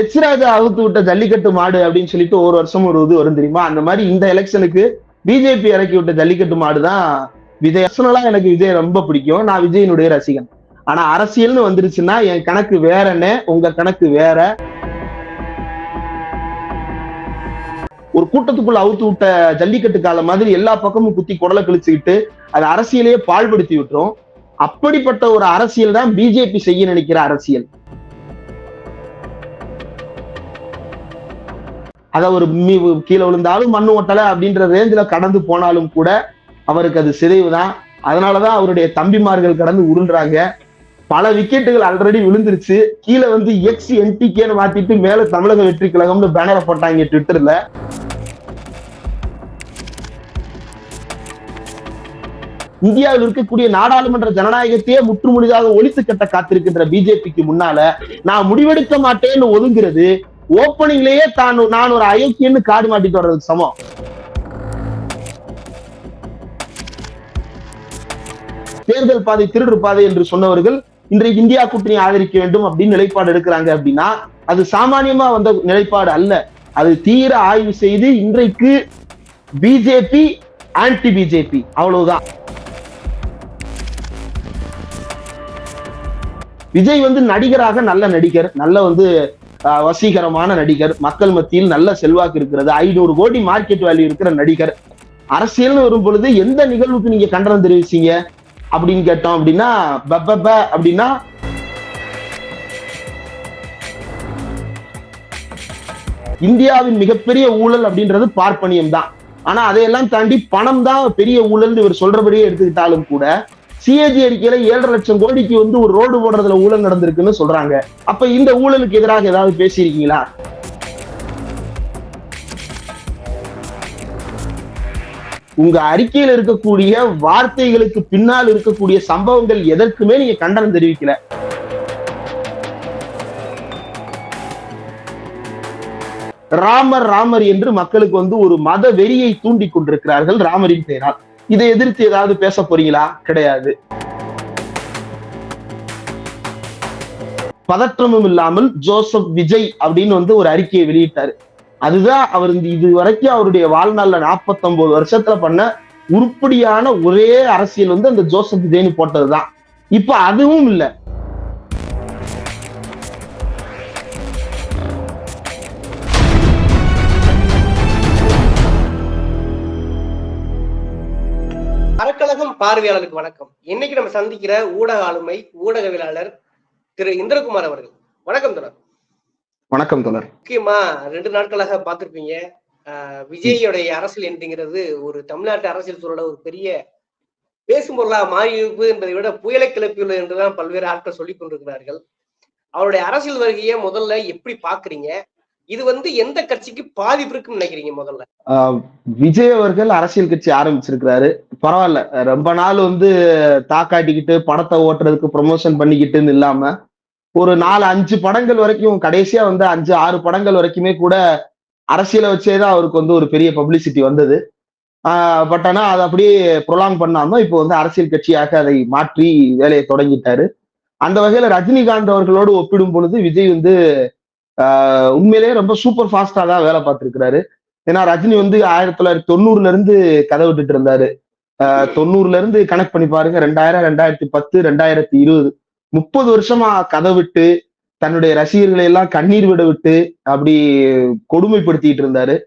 எச்ராஜா அவுத்து விட்ட ஜல்லிக்கட்டு மாடு அப்படின்னு சொல்லிட்டு ஒரு வருஷம் ஒரு இது வரும் தெரியுமா? அந்த மாதிரி இந்த எலெக்ஷனுக்கு பிஜேபி இறக்கி விட்ட ஜல்லிக்கட்டு மாடு தான் விஜய் பர்சனலா எனக்கு விஜய் ரொம்ப பிடிக்கும். நான் விஜயனுடைய ரசிகன். ஆனா அரசியல்னு வந்துருச்சுன்னா என் கணக்கு வேறன்னு உங்க கணக்கு வேற. ஒரு கூட்டத்துக்குள்ள அவுத்து விட்ட ஜல்லிக்கட்டு காலம் மாதிரி எல்லா பக்கமும் குத்தி குடலை கிழிச்சுக்கிட்டு அது அரசியலையே பால்படுத்தி விட்டுரும். அப்படிப்பட்ட ஒரு அரசியல் தான் பிஜேபி செய்ய நினைக்கிற அரசியல். அதை ஒரு மீ கீழே விழுந்தாலும் மண்ணு ஒட்டலை அப்படின்ற ரேஞ்சில் கடந்து போனாலும் கூட அவருக்கு அது சிதைவு தான். அதனாலதான் அவருடைய தம்பிமார்கள் கடந்து உருள்றாங்க பல விக்கெட்டுகள் ஆல்ரெடி விழுந்துருச்சு. கீழே வந்து எக்ஸ் என்டிகேன்னு மாத்திட்டு மேல தமிழக வெற்றி கழகம்னு பேனரை போட்டாங்க ட்விட்டர்ல இந்தியாவில் இருக்கக்கூடிய நாடாளுமன்ற ஜனநாயகத்தையே முற்றுமுழுதாக ஒழித்து கட்ட காத்திருக்கின்ற பிஜேபிக்கு முன்னால நான் முடிவெடுக்க மாட்டேன்னு ஒதுங்கிறது ஓப்பனிங்லயே தான் நான் ஒரு அயோக்கியன்னு காடு மாட்டிட்டு வர்றதுக்கு சமம். தேர்தல் பாதை திருடு பாதை என்று சொன்னவர்கள் இன்றைக்கு இந்தியா கூட்டணி ஆதரிக்க வேண்டும் அப்படின்னு நிலைப்பாடு எடுக்கிறாங்க அப்படின்னா அது சாமானியமா வந்த நிலைப்பாடு அல்ல. அது தீர ஆய்வு செய்து இன்றைக்கு பிஜேபி ஆன்டி பிஜேபி அவ்வளவுதான். விஜய் வந்து நடிகராக நல்ல நடிகர் நல்ல வந்து வசீகரமான நடிகர். மக்கள் மத்தியில் நல்ல செல்வாக்கு இருக்கிறது. ஐநூறு கோடி மார்க்கெட் வேல்யூ இருக்கிற நடிகர். அரசியல்னு வரும் பொழுது எந்த நிகழ்வுக்கு நீங்க கண்டனம் தெரிவிச்சீங்க? அப்படின்னு கேட்டோம் அப்படின்னா பப்ப அப்படின்னா இந்தியாவின் மிகப்பெரிய ஊழல் அப்படின்றது பார்ப்பனியம் தான் ஆனா அதையெல்லாம் தாண்டி பணம் தான் பெரிய ஊழல் இவர் சொல்றபடியே எடுத்துக்கிட்டாலும் கூட சிஏஜி அறிக்கையில ஏழரை லட்சம் கோடிக்கு வந்து ஒரு ரோடு போடுறதுல ஊழல் நடந்திருக்குன்னு சொல்றாங்க. அப்ப இந்த ஊழலுக்கு எதிராக ஏதாவது பேசியிருக்கீங்களா? உங்க அறிக்கையில் இருக்கக்கூடிய வார்த்தைகளுக்கு பின்னால் இருக்கக்கூடிய சம்பவங்கள் எதற்குமே நீங்க கண்டனம் தெரிவிக்கல. ராமர் ராமர் என்று மக்களுக்கு வந்து ஒரு மத வெறியை தூண்டி கொண்டிருக்கிறார்கள் ராமரின் பெயரால் இதை எதிர்த்து ஏதாவது பேச போறீங்களா? கிடையாது. பதற்றமும் இல்லாமல் ஜோசப் விஜய் அப்படின்னு வந்து ஒரு அறிக்கையை வெளியிட்டாரு. அதுதான் அவர் இந்த இது வரைக்கும் அவருடைய வாழ்நாள்ல 49 வருஷத்துல பண்ண உருப்படியான ஒரே அரசியல் வந்து அந்த ஜோசப் விஜய்னு போட்டதுதான். இப்ப அதுவும் இல்ல. பார்வையாளருக்கு வணக்கம். இன்னைக்கு நம்ம சந்திக்கிற ஊடக ஆளுமை ஊடகவியலாளர் திரு இந்திரகுமார் அவர்கள். வணக்கம் தொடர் வணக்கம் தொடர் முக்கியமா ரெண்டு நாட்களாக பார்த்திருப்பீங்க. விஜயோடைய அரசியல் என்றுங்கிறது ஒரு தமிழ்நாட்டு அரசியல் சூழல ஒரு பெரிய பேசும் பொருளாக மாறி இருப்பு என்பதை விட புயலை கிளப்பியுள்ளது என்றுதான் பல்வேறு ஆட்கள் சொல்லிக் கொண்டிருக்கிறார்கள். அவருடைய அரசியல் வருகையை முதல்ல எப்படி பாக்குறீங்க இது வந்து எந்த கட்சிக்கு பாதிப்பு இருக்குன்னு நினைக்கிறீங்க முதல்ல? விஜய் அவர்கள் அரசியல் கட்சி ஆரம்பிச்சிருக்கிறாரு. பரவாயில்ல. ரொம்ப நாள் வந்து தாக்காட்டிக்கிட்டு படத்தை ஓட்டுறதுக்கு ப்ரொமோஷன் பண்ணிக்கிட்டுன்னு இல்லாம ஒரு நாலு அஞ்சு படங்கள் வரைக்கும் கடைசியா வந்து அஞ்சு ஆறு படங்கள் வரைக்குமே கூட அரசியலை வச்சேதான் அவருக்கு வந்து ஒரு பெரிய பப்ளிசிட்டி வந்தது. பட் ஆனால் அதை அப்படியே ப்ரொலாங் பண்ணாம இப்போ வந்து அரசியல் கட்சியாக அதை மாற்றி வேலையை தொடங்கிட்டாரு. அந்த வகையில ரஜினிகாந்த் அவர்களோடு ஒப்பிடும் பொழுது விஜய் வந்து உண்மையிலேயே ரொம்ப சூப்பர் ஃபாஸ்டா தான் வேலை பார்த்திருக்கிறாரு. ஏன்னா ரஜினி வந்து ஆயிரத்தி தொள்ளாயிரத்தி தொண்ணூறுல இருந்து கதை விட்டுட்டு இருந்தாரு. ஆஹ் தொண்ணூறுல இருந்து கனெக்ட் பண்ணி பாருங்க. ரெண்டாயிரம் ரெண்டாயிரத்தி பத்து ரெண்டாயிரத்தி இருபது. முப்பது வருஷமா கதை விட்டு தன்னுடைய ரசிகர்களை எல்லாம் கண்ணீர் விட விட்டு அப்படி கொடுமைப்படுத்திட்டு இருந்தாரு.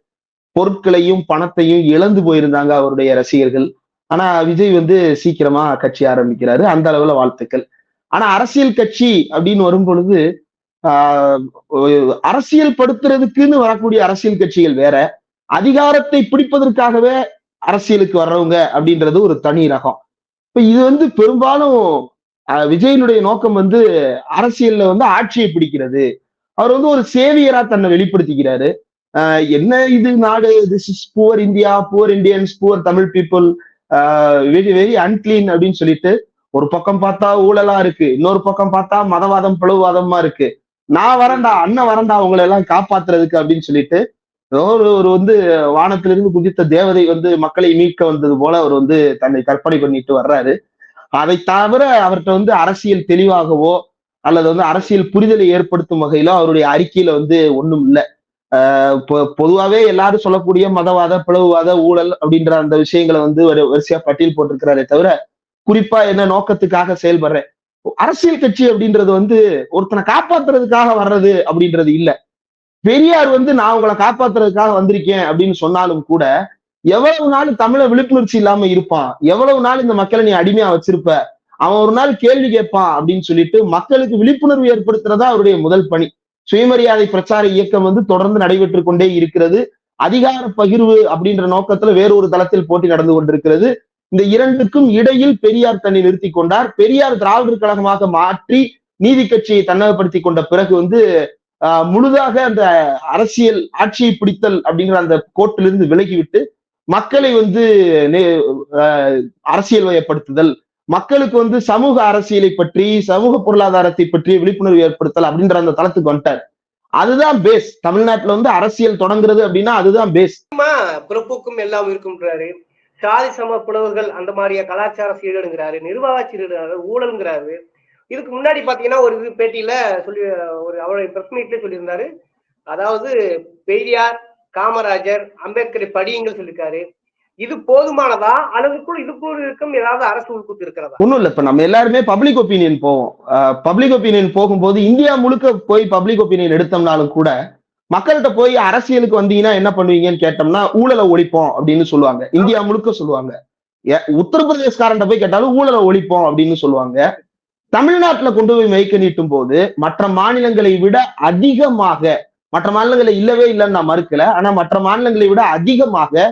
பொருட்களையும் பணத்தையும் இழந்து போயிருந்தாங்க அவருடைய ரசிகர்கள். ஆனா விஜய் வந்து சீக்கிரமா கட்சி ஆரம்பிக்கிறாரு. அந்த அளவுல வாழ்த்துக்கள். ஆனா அரசியல் கட்சி அப்படின்னு வரும் பொழுது அரசியல் படுத்துறதுக்குன்னு வரக்கூடிய அரசியல் கட்சிகள் வேற அதிகாரத்தை பிடிப்பதற்காகவே அரசியலுக்கு வர்றவங்க அப்படின்றது ஒரு தனி ரகம். இப்ப இது வந்து பெரும்பாலும் ஆஹ் விஜயனுடைய நோக்கம் வந்து அரசியல்ல வந்து ஆட்சியை பிடிக்கிறது. அவர் வந்து ஒரு சேவியரா தன்னை வெளிப்படுத்திக்கிறாரு. ஆஹ் என்ன இது நாடு? This is poor India poor Indians poor Tamil people very very unclean அப்படின்னு சொல்லிட்டு ஒரு பக்கம் பார்த்தா ஊழலா இருக்கு இன்னொரு பக்கம் பார்த்தா மதவாதம் பிளவுவாதமா இருக்கு. நான் வரேன்டா அண்ணன் வரேன்டா உங்களை எல்லாம் காப்பாத்துறதுக்கு அப்படின்னு சொல்லிட்டு ஏதோ ஒரு ஒரு வந்து வானத்திலிருந்து குதித்த தேவதை வந்து மக்களை மீட்க வந்தது போல அவர் வந்து தன்னை கற்பனை பண்ணிட்டு வர்றாரு. அதை தவிர அவர்கிட்ட வந்து அரசியல் தெளிவாகவோ அல்லது வந்து அரசியல் புரிதலை ஏற்படுத்தும் வகையிலோ அவருடைய அறிக்கையில வந்து ஒண்ணும் இல்லை. பொதுவாகவே எல்லாரும் சொல்லக்கூடிய மதவாத பிளவுவாத ஊழல் அப்படின்ற அந்த விஷயங்களை வந்து ஒரு வரிசையா பட்டியல் போட்டிருக்கிறாரே தவிர குறிப்பா என்ன நோக்கத்துக்காக செயல்படுறேன்? அரசியல் கட்சி அப்படின்றது வந்து ஒருத்தனை காப்பாத்துறதுக்காக வர்றது அப்படின்றது இல்ல. பெரியார் வந்து நான் உங்களை காப்பாத்துறதுக்காக வந்திருக்கேன் அப்படின்னு சொன்னாலும் கூட எவ்வளவு நாள் தமிழ விழிப்புணர்ச்சி இல்லாம இருப்பான்? எவ்வளவு நாள் இந்த மக்களை நீ அடிமையா வச்சிருப்ப? அவன் ஒரு நாள் கேள்வி கேட்பான் அப்படின்னு சொல்லிட்டு மக்களுக்கு விழிப்புணர்வு ஏற்படுத்துறதா அவருடைய முதல் பணி. சுயமரியாதை பிரச்சார இயக்கம் வந்து தொடர்ந்து நடைபெற்று கொண்டே இருக்கிறது. அதிகார பகிர்வு அப்படின்ற நோக்கத்துல வேறொரு தளத்தில் போட்டி நடந்து கொண்டிருக்கிறது. இந்த இரண்டுக்கும் இடையில் பெரியார் தன்னை நிறுத்தி கொண்டார். பெரியார் திராவிடர் கழகமாக மாற்றி நீதி கட்சியை தன்னகப்படுத்தி கொண்ட பிறகு வந்து முழுதாக அந்த அரசியல் ஆட்சியை பிடித்தல் அப்படிங்கிற அந்த கோட்டிலிருந்து விலகிவிட்டு மக்களை வந்து அரசியல் வயப்படுத்துதல் மக்களுக்கு வந்து சமூக அரசியலை பற்றி சமூக பொருளாதாரத்தை பற்றி விழிப்புணர்வு ஏற்படுத்தல் அப்படின்ற அந்த தளத்துக்கு வந்துட்டார். அதுதான் பேஸ் தமிழ்நாட்டுல வந்து அரசியல் தொடங்குறது அப்படின்னா அதுதான் பேஸ் பிறப்புக்கும் எல்லாம் இருக்கும்ன்றாரு சாதி சம புலவர்கள் அந்த மாதிரிய கலாச்சார சீரடுங்கிறாரு நிர்வாக சீரடுங்கிறாரு ஊழல்ங்கிறாரு. இதுக்கு முன்னாடி பாத்தீங்கன்னா ஒரு இது பேட்டியில சொல்லி ஒரு அவருடைய பிரஸ் மீட்ல சொல்லியிருந்தாரு. அதாவது பெரியார் காமராஜர் அம்பேத்கரை படியுங்கள் சொல்லியிருக்காரு. இது போதுமானதா? அளவுக்குள் இதுக்குள் இருக்கும் ஏதாவது அரசு உள்கூத்து இருக்கிறதா? ஒன்றும் இல்லை இப்போ நம்ம எல்லாருமே பப்ளிக் ஒப்பீனியன் போவோம். பப்ளிக் ஒப்பீனியன் போகும்போது இந்தியா முழுக்க போய் பப்ளிக் ஒப்பீனியன் எடுத்தோம்னாலும் கூட மக்கள்கிட்ட போய் அரசியலுக்கு வந்தீங்கன்னா என்ன பண்ணுவீங்கன்னு கேட்டோம்னா ஊழலை ஒழிப்போம் அப்படின்னு சொல்லுவாங்க. இந்தியா முழுக்க சொல்லுவாங்க. உத்தரப்பிரதேஷ்காரன்ட்ட போய் கேட்டாலும் ஊழலை ஒழிப்போம் அப்படின்னு சொல்லுவாங்க. தமிழ்நாட்டுல கொண்டு போய் மைக்க நீட்டும் போது மற்ற மாநிலங்களை விட அதிகமாக மற்ற மாநிலங்களை இல்லவே இல்லைன்னு நான் மறுக்கல ஆனா மற்ற மாநிலங்களை விட அதிகமாக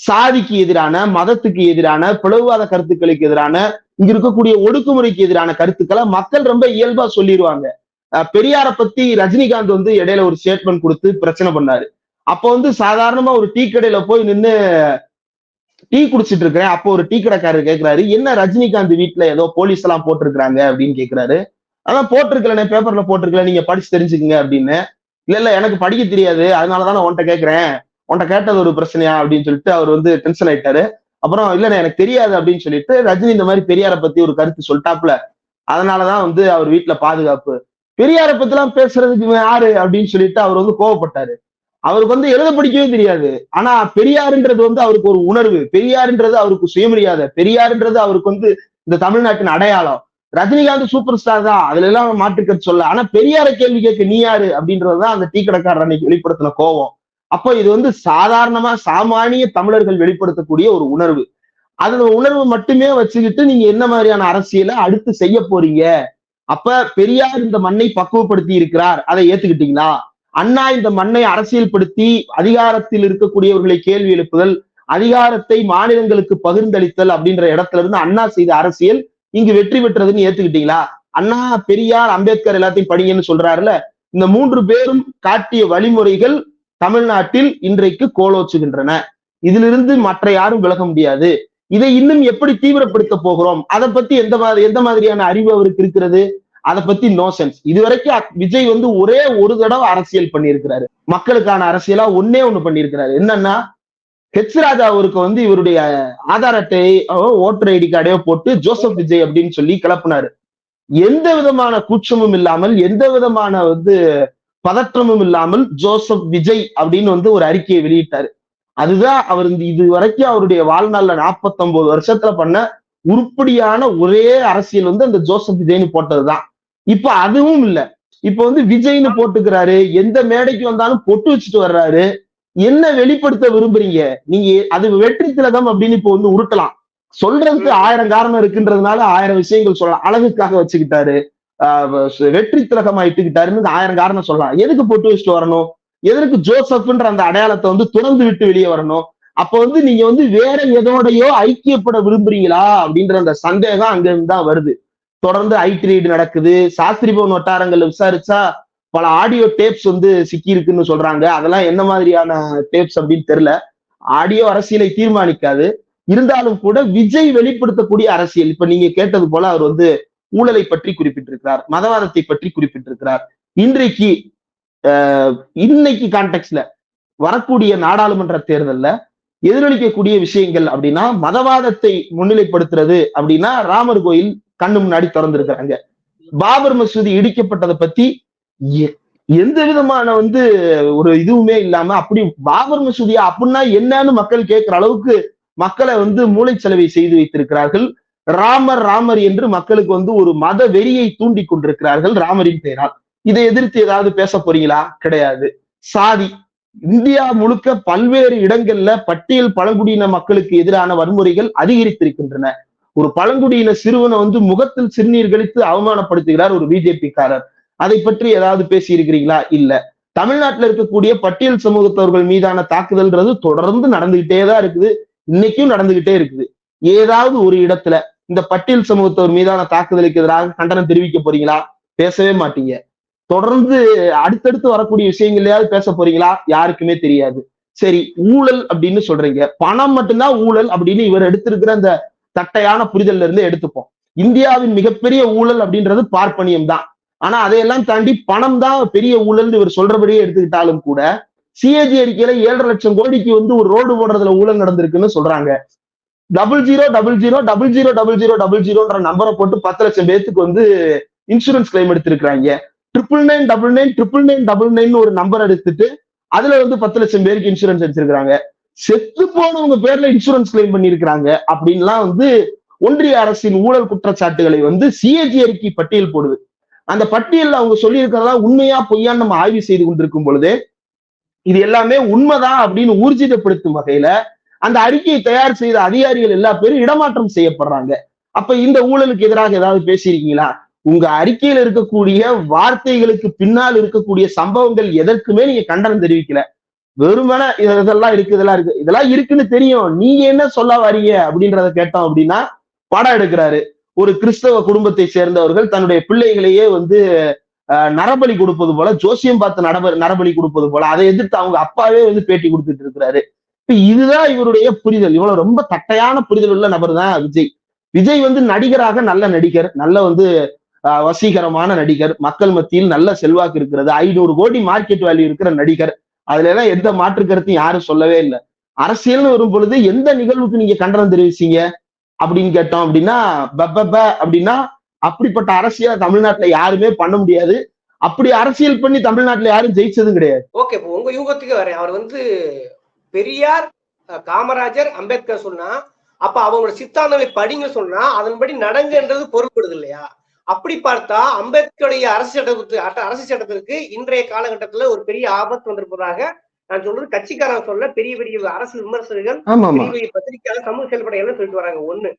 சாதிக்கு எதிரான மதத்துக்கு எதிரான பிளவுவாத கருத்துக்களுக்கு எதிரான இங்க இருக்கக்கூடிய ஒடுக்குமுறைக்கு எதிரான கருத்துக்களை மக்கள் ரொம்ப இயல்பா சொல்லிடுவாங்க பெரியார பத்தி ரஜினிகாந்த் வந்து இடையில ஒரு ஸ்டேட்மெண்ட் கொடுத்து பிரச்சனை பண்ணாரு. அப்போ வந்து சாதாரணமா ஒரு டீ கடையில போய் நின்று டீ குடிச்சிட்டு இருக்கிறேன். அப்போ ஒரு டீ கடைக்காரர் கேட்கிறாரு என்ன ரஜினிகாந்த் வீட்டுல ஏதோ போலீஸ் எல்லாம் போட்டிருக்கிறாங்க? அப்படின்னு கேட்கிறாரு அதான் போட்டிருக்கல பேப்பர்ல போட்டிருக்கல நீங்க படிச்சு தெரிஞ்சுக்கங்க அப்படின்னு. இல்ல இல்ல எனக்கு படிக்க தெரியாது. அதனாலதான் உன்ட்ட கேட்கிறேன் உன்ட்ட கேட்டது ஒரு பிரச்சனையா? அப்படின்னு சொல்லிட்டு அவர் வந்து டென்ஷன் ஆயிட்டாரு. அப்புறம் இல்ல எனக்கு தெரியாது அப்படின்னு சொல்லிட்டு ரஜினி இந்த மாதிரி பெரியார பத்தி ஒரு கருத்து சொல்லிட்டாப்ல அதனாலதான் வந்து அவர் வீட்டுல பாதுகாப்பு. பெரியார பத்தி எல்லாம் பேசுறதுக்கு யாரு அப்படின்னு சொல்லிட்டு அவர் வந்து கோவப்பட்டாரு. அவருக்கு வந்து எழுத படிக்கவே தெரியாது. ஆனா பெரியாருன்றது வந்து அவருக்கு ஒரு உணர்வு. பெரியாருன்றது அவருக்கு சுயமரியாதை. பெரியாருன்றது அவருக்கு வந்து இந்த தமிழ்நாட்டின் அடையாளம். ரஜினிகாந்த் சூப்பர் ஸ்டார் தான். அதுல எல்லாம் மாற்றுக்கிறது சொல்ல. ஆனா பெரியார கேள்வி கேட்க நீ யாரு அப்படின்றதுதான் அந்த டீ கடைக்காரர் அன்னைக்கு வெளிப்படுத்தின கோவம். அப்போ இது வந்து சாதாரணமா சாமானிய தமிழர்கள் வெளிப்படுத்தக்கூடிய ஒரு உணர்வு. அந்த உணர்வு மட்டுமே வச்சுக்கிட்டு நீங்க என்ன மாதிரியான அரசியலை அடுத்து செய்ய போறீங்க? அப்ப பெரியார் இந்த மண்ணை பக்குவப்படுத்தி இருக்கிறார். அதை ஏத்துக்கிட்டீங்களா? அண்ணா இந்த மண்ணை அரசியல்படுத்தி அதிகாரத்தில் இருக்கக்கூடியவர்களை கேள்வி எழுப்புதல் அதிகாரத்தை மாநிலங்களுக்கு பகிர்ந்தளித்தல் அப்படின்ற இடத்துல இருந்து அண்ணா செய்த அரசியல் இங்கு வெற்றி பெற்றதுன்னு ஏத்துக்கிட்டீங்களா? அண்ணா பெரியார் அம்பேத்கர் எல்லாத்தையும் படிங்கன்னு சொல்றாருல இந்த மூன்று பேரும் காட்டிய வழிமுறைகள் தமிழ்நாட்டில் இன்றைக்கு கோலோச்சுகின்றன. இதிலிருந்து மற்ற யாரும் விலக முடியாது. இதை இன்னும் எப்படி தீவிரப்படுத்த போகிறோம்? அதை பத்தி எந்த மாதிரி எந்த மாதிரியான அறிவு அவருக்கு இருக்கிறது? அதை பத்தி நோ சென்ஸ் இதுவரைக்கும் விஜய் வந்து ஒரே ஒரு தடவை அரசியல் பண்ணியிருக்கிறாரு. மக்களுக்கான அரசியலா ஒன்னே ஒண்ணு பண்ணியிருக்கிறாரு. என்னன்னா ஹெச் ராஜா அவருக்கு வந்து இவருடைய ஆதார் அட்டையை ஓட்டர் ஐடி கார்டையோ போட்டு ஜோசப் விஜய் அப்படின்னு சொல்லி கிளப்புனாரு. எந்த விதமான கூச்சமும் இல்லாமல் எந்த விதமான வந்து பதற்றமும் இல்லாமல் ஜோசப் விஜய் அப்படின்னு வந்து ஒரு அறிக்கையை வெளியிட்டாரு. அதுதான் அவர் இந்த இது வரைக்கும் அவருடைய வாழ்நாள்ல நாற்பத்தொன்பது வருஷத்துல பண்ண உருப்படியான ஒரே அரசியல் வந்து அந்த ஜோசப் விஜய்னு போட்டதுதான். இப்ப அதுவும் இல்ல. இப்ப வந்து விஜய்னு போட்டுக்கிறாரு எந்த மேடைக்கு வந்தாலும் பொட்டு வச்சுட்டு வர்றாரு. என்ன வெளிப்படுத்த விரும்புறீங்க? நீங்க அது வெற்றி திலகம் அப்படின்னு இப்ப வந்து உருட்டலாம். சொல்றதுக்கு ஆயிரம் காரணம் இருக்குன்றதுனால ஆயிரம் விஷயங்கள் சொல்லலாம். அழகுக்காக வச்சுக்கிட்டாரு. வெற்றி திலகமா இட்டுக்கிட்டாருன்னு ஆயிரம் காரணம் சொல்லலாம். எதுக்கு பொட்டு வச்சுட்டு வரணும்? எதற்கு ஜோசப்ன்ற அந்த அடையாளத்தை வந்து துறந்து விட்டு வெளியே வரணும்? அப்ப வந்து நீங்க வந்து வேற எதோடையோ ஐக்கியப்பட விரும்புறீங்களா? அப்படின்ற அந்த சந்தேகம் அங்கிருந்து தான் வருது. தொடர்ந்து ஐட்ரீடு நடக்குது. சாஸ்திரி பவன் வட்டாரங்கள்ல விசாரிச்சா பல ஆடியோ டேப்ஸ் வந்து சிக்கி இருக்குன்னு சொல்றாங்க. அதெல்லாம் என்ன மாதிரியான டேப்ஸ் அப்படின்னு தெரியல. ஆடியோ அரசியலை தீர்மானிக்காது. இருந்தாலும் கூட விஜய் வெளிப்படுத்தக்கூடிய அரசியல் இப்ப நீங்க கேட்டது போல அவர் வந்து ஊழலை பற்றி குறிப்பிட்டிருக்கிறார் மதவாதத்தை பற்றி குறிப்பிட்டிருக்கிறார். இன்றைக்கு இன்னைக்கு கான்டெக்ட்ல வரக்கூடிய நாடாளுமன்ற தேர்தல்ல எதிரொலிக்கக்கூடிய விஷயங்கள் அப்படின்னா மதவாதத்தை முன்னிலைப்படுத்துறது அப்படின்னா ராமர் கோயில் கண்ணு முன்னாடி திறந்திருக்கிறாங்க. பாபர் மசூதி இடிக்கப்பட்டதை பத்தி எ- எந்த விதமான வந்து ஒரு இதுவுமே இல்லாம அப்படி பாபர் மசூதியா அப்படின்னா என்னன்னு மக்கள் கேட்கிற அளவுக்கு மக்களை வந்து மூளைச்சலவை செய்து வைத்திருக்கிறார்கள். ராமர் ராமர் என்று மக்களுக்கு வந்து ஒரு மத வெறியை தூண்டி கொண்டிருக்கிறார்கள் ராமரின் பெயரால். இதை எதிர்த்து ஏதாவது பேச போறீங்களா? கிடையாது. சாதி. இந்தியா முழுக்க பல்வேறு இடங்கள்ல பட்டியல் பழங்குடியின மக்களுக்கு எதிரான வன்முறைகள் அதிகரித்திருக்கின்றன. ஒரு பழங்குடியின சிறுவனை வந்து முகத்தில் சிறுநீர் கழித்து அவமானப்படுத்துகிறார் ஒரு பிஜேபிக்காரர். அதை பற்றி ஏதாவது பேசி இருக்கிறீங்களா இல்ல. தமிழ்நாட்டுல இருக்கக்கூடிய பட்டியல் சமூகத்தவர்கள் மீதான தாக்குதல்ன்றது தொடர்ந்து நடந்துகிட்டே தான் இருக்குது. இன்னைக்கும் நடந்துகிட்டே இருக்குது. ஏதாவது ஒரு இடத்துல இந்த பட்டியல் சமூகத்தவர் மீதான தாக்குதலுக்கு எதிராக கண்டனம் தெரிவிக்க போறீங்களா? பேசவே மாட்டீங்க. தொடர்ந்து அடுத்தடுத்து வரக்கூடிய விஷயங்களையாவது பேச போறீங்களா? யாருக்குமே தெரியாது. சரி ஊழல் அப்படின்னு சொல்றீங்க. பணம் மட்டும்தான் ஊழல் அப்படின்னு இவர் எடுத்திருக்கிற அந்த தட்டையான புரிதல்ல இருந்து எடுத்துப்போம். இந்தியாவின் மிகப்பெரிய ஊழல் அப்படின்றது பார்ப்பனியம் தான். ஆனா அதையெல்லாம் தாண்டி பணம் தான் பெரிய ஊழல்னு இவர் சொல்றபடியே எடுத்துக்கிட்டாலும் கூட சிஏஜி அறிக்கையில ஏழரை லட்சம் கோடிக்கு வந்து ஒரு ரோடு போடுறதுல ஊழல் நடந்திருக்குன்னு சொல்றாங்க. Double zero double zero double zero double zero double ஜீரோன்ற நம்பரை போட்டு பத்து லட்சம் பேத்துக்கு வந்து இன்சூரன்ஸ் கிளைம் எடுத்திருக்கிறாங்க. Triple nine double nine triple nine double nine ஒரு நம்பர் எடுத்துட்டு அதுல வந்து பத்து லட்சம் பேருக்கு இன்சூரன்ஸ் எடுத்திருக்கிறாங்க. செத்து போனவங்க பேர்ல இன்சூரன்ஸ் கிளைம் பண்ணியிருக்கிறாங்க அப்படின்லாம் வந்து ஒன்றிய அரசின் ஊழல் குற்றச்சாட்டுகளை வந்து சிஏஜி அறிக்கை பட்டியல் போடுது. அந்த பட்டியல்ல அவங்க சொல்லியிருக்கிறதா உண்மையா பொய்யான்னு நம்ம ஆய்வு செய்து கொண்டிருக்கும் பொழுது இது எல்லாமே உண்மைதான் அப்படின்னு ஊர்ஜிதப்படுத்தும் வகையில அந்த அறிக்கையை தயார் செய்த அதிகாரிகள் எல்லா பேரும் இடமாற்றம் செய்யப்படுறாங்க. அப்ப இந்த ஊழலுக்கு எதிராக ஏதாவது பேசியிருக்கீங்களா? உங்க அறிக்கையில இருக்கக்கூடிய வார்த்தைகளுக்கு பின்னால் இருக்கக்கூடிய சம்பவங்கள் எதற்குமே நீங்க கண்டனம் தெரிவிக்கல. வெறுமனே இதெல்லாம் இருக்கு இதெல்லாம் இருக்கு. இதெல்லாம் இருக்குன்னு தெரியும். நீங்க என்ன சொல்ல வரீங்க அப்படின்றத கேட்டோம் அப்படின்னா படம் எடுக்கிறாரு. ஒரு கிறிஸ்தவ குடும்பத்தை சேர்ந்தவர்கள் தன்னுடைய பிள்ளைகளையே வந்து நரபலி கொடுப்பது போல ஜோசியம் பார்த்து நடப நரபலி கொடுப்பது போல அதை எதிர்த்து அவங்க அப்பாவே வந்து பேட்டி கொடுத்துட்டு இருக்கிறாரு. இப்ப இதுதான் இவருடைய புரிதல். இவ்வளவு ரொம்ப தட்டையான புரிதல் உள்ள நபர் தான் விஜய். விஜய் வந்து நடிகராக நல்ல நடிகர் நல்ல வந்து வசீகரமான நடிகர் மக்கள் மத்தியில் நல்ல செல்வாக்கு இருக்கிறது ஐநூறு கோடி மார்க்கெட் வேல்யூ இருக்கிற நடிகர். அதுல எல்லாம் எந்த மாற்று கருத்தையும் யாரும் சொல்லவே இல்லை. அரசியல்னு வரும் பொழுது எந்த நிகழ்வுக்கு நீங்க கண்டனம் தெரிவிச்சீங்க? அப்படின்னு கேட்டோம் அப்படின்னா பப்ப அப்படின்னா அப்படிப்பட்ட அரசியல் தமிழ்நாட்டுல யாருமே பண்ண முடியாது. அப்படி அரசியல் பண்ணி தமிழ்நாட்டுல யாரும் ஜெயிச்சதும் கிடையாது. ஓகே இப்போ உங்க யூகத்துக்கு வரேன். அவர் வந்து பெரியார் காமராஜர் அம்பேத்கர் சொன்னா அப்ப அவங்களோட சித்தாந்தங்களை படிங்க சொன்னா அதன்படி நடங்கன்றது பொருள்படுது இல்லையா? அப்படி பார்த்தா அம்பேத்கருடைய அரசு சட்டத்துக்கு அரசு சட்டத்திற்கு இன்றைய காலகட்டத்துல ஒரு பெரிய ஆபத்து வந்திருப்பதாக நான் சொல்றது கட்சிக்காரன் சொல்ல பெரிய பெரிய அரசு விமர்சகர்கள் பெரிய பத்திரிகையாளர் சமூக செயல்படையாளர் சொல்லிட்டு வராங்க? ஒண்ணு.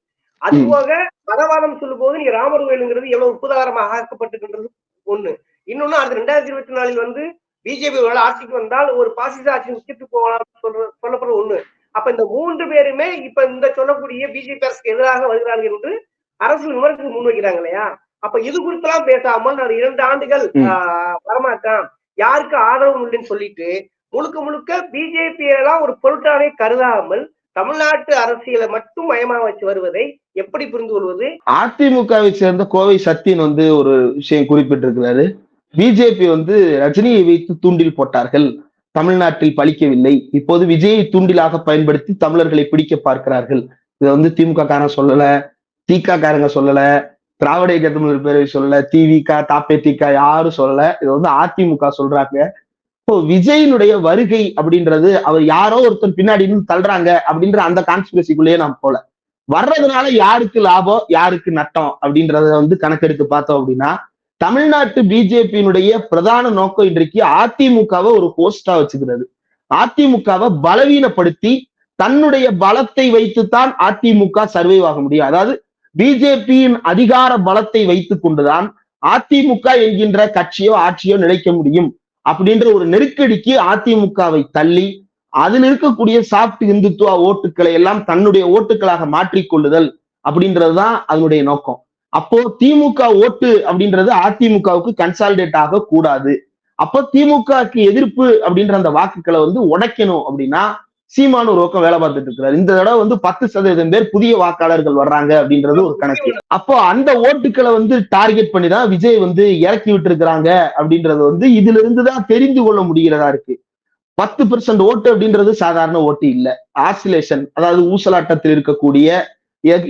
அது போக மதவாதம் சொல்லும் போது நீங்க ராமர் கோயிலுங்கிறது எவ்வளவு உப்புதாரமாக ஆக்கப்பட்டிருக்கின்றது? ஒண்ணு. இன்னொன்னு அடுத்து ரெண்டாயிரத்தி இருபத்தி நாலில் வந்து பிஜேபி ஆட்சிக்கு வந்தால் ஒரு பாசிச ஆட்சி உச்சிட்டு போகலாம் சொல்ற சொல்லப்படுற ஒண்ணு. அப்ப இந்த மூன்று பேருமே இப்ப இந்த சொல்லக்கூடிய பிஜேபி அரசுக்கு எதிராக வருகிறார்கள் என்று அரசு விமர்சனம் முன்வைக்கிறாங்க இல்லையா? அப்ப இது குறித்தெல்லாம் பேசாமல் நான் இரண்டு ஆண்டுகள் வரமாட்டான். யாருக்கு ஆதரவு இல்லைன்னு சொல்லிட்டு முழுக்க முழுக்க பிஜேபி எல்லாம் ஒரு பொருட்டாவே கருதாமல் தமிழ்நாட்டு அரசியலை மட்டும் மயமா வச்சு வருவதை எப்படி புரிந்து கொள்வது? அதிமுகவை சேர்ந்த கோவை சத்தியன் வந்து ஒரு விஷயம் குறிப்பிட்டிருக்கிறாரு. பிஜேபி வந்து ரஜினியை வைத்து தூண்டில் போட்டார்கள். தமிழ்நாட்டில் பலிக்கவில்லை இப்போது விஜயை தூண்டிலாக பயன்படுத்தி தமிழர்களை பிடிக்க பார்க்கிறார்கள். இதை வந்து திமுக காரன் சொல்லல திக காரங்க சொல்லல திராவிட இயக்கத்தின் ஒரு பேரை சொல்ல திவிக தாப்பே யாரும் சொல்லல. இது வந்து அதிமுக சொல்றாங்க. இப்போ விஜயினுடைய வருகை அப்படின்றது அவர் யாரோ ஒருத்தர் பின்னாடி இருந்து தள்ளுறாங்க அப்படின்ற அந்த கான்ஸ்பிரசிக்குள்ளேயே நாம் போல. வர்றதுனால யாருக்கு லாபம் யாருக்கு நட்டம் அப்படின்றத வந்து கணக்கெடுத்து பார்த்தோம் அப்படின்னா தமிழ்நாட்டு பிஜேபியினுடைய பிரதான நோக்கம் இன்றைக்கு அதிமுகவை ஒரு ஹோஸ்டா வச்சுக்கிறது. அதிமுகவை பலவீனப்படுத்தி தன்னுடைய பலத்தை வைத்துத்தான் அதிமுக சர்வைவ் ஆக முடியும். அதாவது பிஜேபியின் அதிகார பலத்தை வைத்துக் கொண்டுதான் அதிமுக என்கின்ற கட்சியோ ஆட்சியோ நிலைக்க முடியும் அப்படின்ற ஒரு நெருக்கடிக்கு அதிமுகவை தள்ளி அதில் இருக்கக்கூடிய சாப்ட் இந்துத்துவ ஓட்டுக்களை எல்லாம் தன்னுடைய ஓட்டுகளாக மாற்றிக்கொள்ளுதல் அப்படின்றதுதான் அதனுடைய நோக்கம். அப்போ திமுக ஓட்டு அப்படின்றது அதிமுகவுக்கு கன்சாலிடேட் ஆக கூடாது அப்போ திமுகக்கு எதிர்ப்பு அப்படின்ற அந்த வாக்குகளை வந்து உடைக்கணும் அப்படின்னா சீமான் ஒரு பக்கம் வேலை பார்த்துட்டு இருக்கிறார். இந்த தடவை வந்து பத்து சதவீதம் பேர் புதிய வாக்காளர்கள் வர்றாங்க அப்படின்றது ஒரு கணக்கு. அப்போ அந்த ஓட்டுக்களை வந்து டார்கெட் பண்ணி தான் விஜய் வந்து இறக்கி விட்டு இருக்கிறாங்க அப்படின்றது வந்து இதுல இருந்து தான் தெரிந்து கொள்ள முடிகிறதா இருக்கு. பத்து பெர்சன்ட் ஓட்டு அப்படின்றது சாதாரண ஓட்டு இல்ல. ஆசிலேஷன் அதாவது ஊசலாட்டத்தில் இருக்கக்கூடிய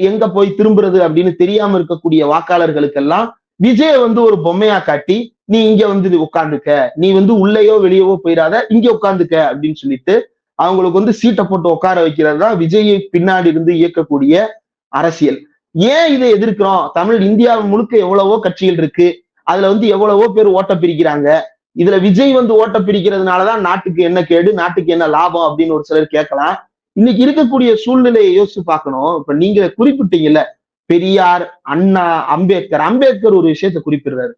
எங்க போய் திரும்புறது அப்படின்னு தெரியாம இருக்கக்கூடிய வாக்காளர்களுக்கெல்லாம் விஜய வந்து ஒரு பொம்மையா காட்டி நீ இங்க வந்து உட்காந்துக்க. நீ வந்து உள்ளேயோ வெளியவோ போயிடாத. இங்க உட்காந்துக்க. அப்படின்னு சொல்லிட்டு அவங்களுக்கு வந்து சீட்டை போட்டு உட்கார வைக்கிறது தான் விஜயை பின்னாடி இருந்து இயக்கக்கூடிய அரசியல். ஏன் இதை எதிர்க்கிறோம்? தமிழ் இந்தியா முழுக்க எவ்வளவோ கட்சிகள் இருக்கு. அதுல வந்து எவ்வளவோ பேர் ஓட்ட பிரிக்கிறாங்க. இதுல விஜய் வந்து ஓட்ட பிரிக்கிறதுனாலதான் நாட்டுக்கு என்ன கேடு நாட்டுக்கு என்ன லாபம் அப்படின்னு ஒரு சிலர் கேட்கலாம். இன்னைக்கு இருக்கக்கூடிய சூழ்நிலையை யோசிச்சு பார்க்கணும். இப்ப நீங்க குறிப்பிட்டீங்கல்ல பெரியார் அண்ணா அம்பேத்கர். அம்பேத்கர் ஒரு விஷயத்தை குறிப்பிடுறாரு.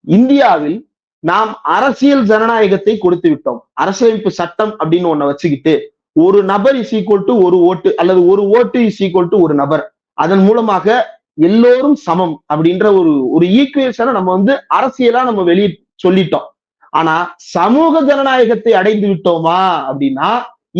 இந்தியாவில் நாம் அரசியல் ஜனநாயகத்தை கொடுத்து விட்டோம். அரசியலமைப்பு சட்டம் அப்படின்னு ஒண்ண வச்சுக்கிட்டு ஒரு நபர் இஸ் ஈக்குவல் டு ஒரு ஓட்டு அல்லது ஒரு ஓட்டு இஸ் ஈக்குவல் டு ஒரு நபர். அதன் மூலமாக எல்லோரும் சமம் அப்படின்ற ஒரு ஒரு ஈக்குவேஷனை நம்ம வந்து அரசியலா நம்ம வெளியே சொல்லிட்டோம். ஆனா சமூக ஜனநாயகத்தை அடைந்து விட்டோமா அப்படின்னா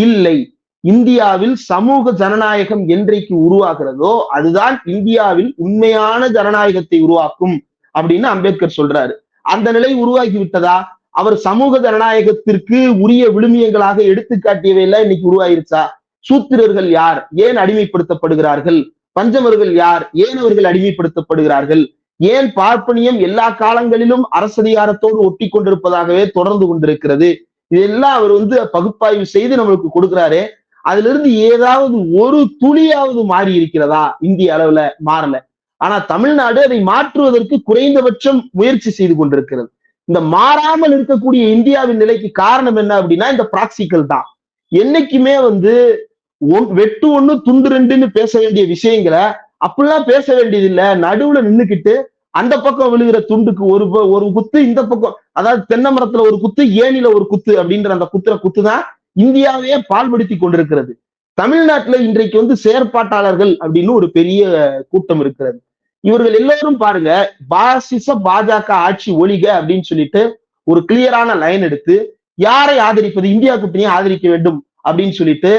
இல்லை. இந்தியாவில் சமூக ஜனநாயகம் என்றைக்கு உருவாகிறதோ அதுதான் இந்தியாவில் உண்மையான ஜனநாயகத்தை உருவாக்கும் அப்படின்னு அம்பேத்கர் சொல்றாரு. அந்த நிலை உருவாக்கி விட்டதா? அவர் சமூக ஜனநாயகத்திற்கு உரிய விழுமியங்களாக எடுத்துக்காட்டியவையெல்லாம் இன்னைக்கு உருவாயிருச்சா? சூத்திரர்கள் யார்? ஏன் அடிமைப்படுத்தப்படுகிறார்கள்? பஞ்சமர்கள் யார்? ஏன் அவர்கள் அடிமைப்படுத்தப்படுகிறார்கள்? ஏன் பார்ப்பனியம் எல்லா காலங்களிலும் அரசதிகாரத்தோடு ஒட்டி கொண்டிருப்பதாகவே தொடர்ந்து கொண்டிருக்கிறது? இதெல்லாம் அவர் வந்து பகுப்பாய்வு செய்து நம்மளுக்கு கொடுக்கிறாரு. அதுல இருந்து ஏதாவது ஒரு துளியாவது மாறி இருக்கிறதா இந்திய அளவுல மாறல. ஆனா தமிழ்நாடு அதை மாற்றுவதற்கு குறைந்தபட்சம் முயற்சி செய்து கொண்டிருக்கிறது. இந்த மாறாமல் இருக்கக்கூடிய இந்தியாவின் நிலைக்கு காரணம் என்ன அப்படின்னா இந்த பிராக்சிக்கல் தான். என்னைக்குமே வந்து வெட்டு ஒண்ணு துண்டு ரெண்டுன்னு பேச வேண்டிய விஷயங்களை அப்படிலாம் பேச வேண்டியது இல்ல நடுவுல நின்னுக்கிட்டு அந்த பக்கம் விழுகிற துண்டுக்கு ஒரு ஒரு குத்து இந்த பக்கம் அதாவது தென்னை மரத்துல ஒரு குத்து ஏனில ஒரு குத்து அப்படின்ற அந்த குத்துற குத்து தான் இந்தியாவையே பால்படுத்தி கொண்டிருக்கிறது. தமிழ்நாட்டுல இன்றைக்கு வந்து செயற்பாட்டாளர்கள் அப்படின்னு ஒரு பெரிய கூட்டம் இருக்கிறது. இவர்கள் எல்லோரும் பாருங்க பாசிச பாஜக ஆட்சி ஒழிக அப்படின்னு சொல்லிட்டு ஒரு கிளியரான லைன் எடுத்து யாரை ஆதரிப்பது இந்தியா கூட்டணியை ஆதரிக்க வேண்டும் அப்படின்னு சொல்லிட்டு